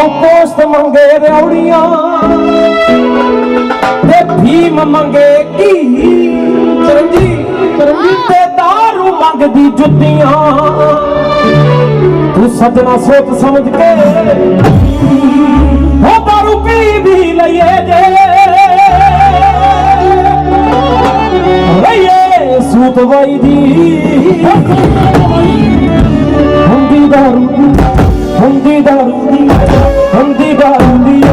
ਹਉ ਕੋਸਤ ਮੰਗੇ ਰਿਉੜੀਆਂ ਤੇ ਭੀਮ ਮੰਗੇ ਕੀ? ਚਰੰਜੀ ਚਰੰਜੀ ਤੇ ਦਾਰੂ ਮੰਗਦੀ ਜੁੱਤੀਆਂ। ਤੂੰ ਸੱਜਣਾ ਸੋਚ ਸਮਝ ਕੇ ਹੋ ਦਾਰੂ ਪੀ ਵੀ ਲਈਏ ਜੇ। ਲਈਏ ਸੂਤ ਵਈ ਦੀ। ਹੁੰਦੀ ਦਾਰੂ ਹੁੰਦੀ ਦਾਰੂ।